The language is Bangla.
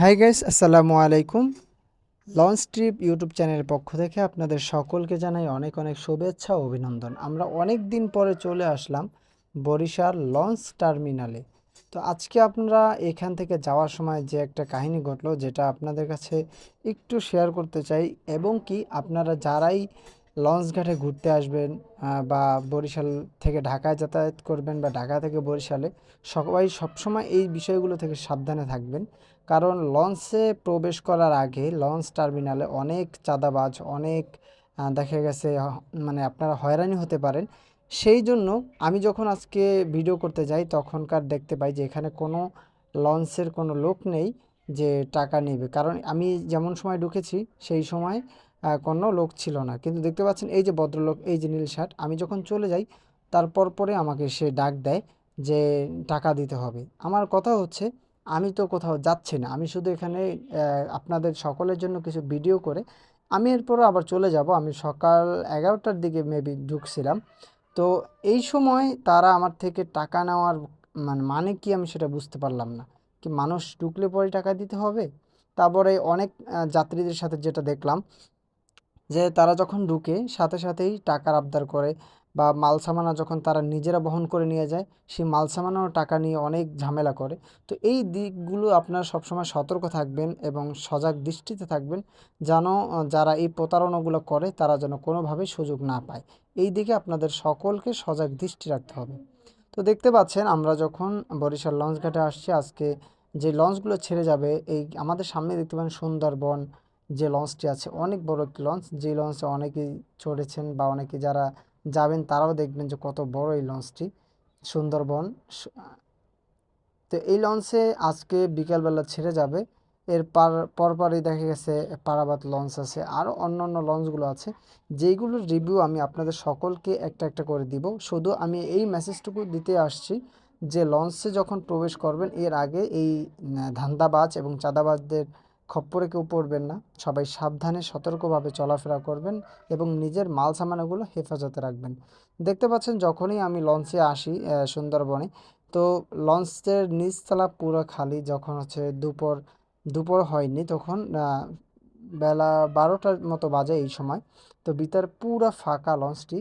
হাই গাইস আসসালামু আলাইকুম লঞ্চ ট্রিপ ইউটিউব চ্যানেলের পক্ষ থেকে আপনাদের সকলকে জানাই অনেক অনেক শুভেচ্ছা অভিনন্দন। আমরা অনেক দিন পরে চলে আসলাম বরিশাল লঞ্চ টার্মিনালে তো আজকে আপনারা এখান থেকে যাওয়ার সময় যে একটা কাহিনী ঘটলো, যেটা আপনাদের কাছে একটু শেয়ার করতে চাই, এবং কি আপনারা যারাই লঞ্চ ঘাটে ঘুরতে আসবেন বা বরিশাল থেকে ঢাকায় যাতায়াত করবেন বা ঢাকা থেকে বরিশালে, সবাই সবসময় এই বিষয়গুলো থেকে সাবধানে থাকবেন। কারণ লঞ্চে প্রবেশ করার আগে লঞ্চ টার্মিনালে অনেক চাঁদাবাজ, অনেক দেখা গেছে মানে আপনারা হয়রানি হতে পারেন। সেই জন্য আমি যখন আজকে ভিডিও করতে যাই, তখনকার দেখতে পাই যে এখানে কোনো লঞ্চের কোনো লোক নেই যে টাকা নেবে। কারণ আমি যেমন সময় ঢুকেছি, সেই সময় কোনো লোক ছিল না। কিন্তু দেখতে পাচ্ছেন এই যে ভদ্রলোক, এই যে নীল শার্ট, আমি যখন চলে যাই, তারপর পরে আমাকে সে ডাক দেয় যে টাকা দিতে হবে। আমার কথা হচ্ছে, আমি তো কোথাও যাচ্ছি না। আমি শুধু এখানে আপনাদের সকলের জন্য কিছু ভিডিও করে, আমি এরপরও আবার চলে যাব। আমি সকাল এগারোটার দিকে মেবি ঢুকছিলাম। তো এই সময় তারা আমার থেকে টাকা নেওয়ার মানে মানে কি আমি সেটা বুঝতে পারলাম না। কি মানুষ ঢুকলে পরে টাকা দিতে হবে? তারপরে অনেক যাত্রীদের সাথে যেটা দেখলাম যে তারা যখন ঢুকে, সাথে সাথেই টাকার আবদার করে বা মাল সামানা যখন তারা নিজেরা বহন করে নিয়ে যায়, সেই মাল সামানাও টাকা নিয়ে অনেক ঝামেলা করে। তো এই দিকগুলো আপনারা সবসময় সতর্ক থাকবেন এবং সজাগ দৃষ্টিতে থাকবেন যেন, যারা এই প্রতারণাগুলো করে, তারা যেন কোনোভাবেই সুযোগ না পায়। এই দিকে আপনাদের সকলকে সজাগ দৃষ্টি রাখতে হবে। তো দেখতে পাচ্ছেন, আমরা যখন বরিশাল লঞ্চ ঘাটে আসছি, আজকে যে লঞ্চগুলো ছেড়ে যাবে, এই আমাদের সামনে দেখতে পাবেন সুন্দরবন যে লঞ্চটি আছে, অনেক বড় একটি লঞ্চ যে লঞ্চে অনেকেই চড়েছেন বা অনেকে যারা যাবেন, তারাও দেখবেন যে কত বড় এই লঞ্চটি সুন্দরবন তো এই লঞ্চে আজকে বিকালবেলা ছেড়ে যাবে। এর পার, পরপরই দেখা গেছে পারাবাত লঞ্চ আছে। আরও অন্য অন্য লঞ্চগুলো আছে। যেইগুলোর রিভিউ আমি আপনাদের সকলকে একটা একটা করে দিব। শুধু আমি এই মেসেজটুকু দিতে আসছি যে লঞ্চে যখন প্রবেশ করবেন, এর আগে এই ধান্দাবাজ এবং চাঁদাবাজদের খপ্পরে কেউ পড়বেন না। সবাই সাবধানে, সতর্কভাবে চলাফেরা করবেন এবং নিজের মাল সামানগুলো হেফাজতে রাখবেন। দেখতে পাচ্ছেন, যখনই আমি লঞ্চে আসি সুন্দরবনে, তো লঞ্চের নিচতলা পুরো খালি। যখন হচ্ছে দুপুর দুপুর হয়নি তখন বেলা বারোটার মতো বাজে এই সময়। তো বিতার পুরো ফাঁকা লঞ্চটি।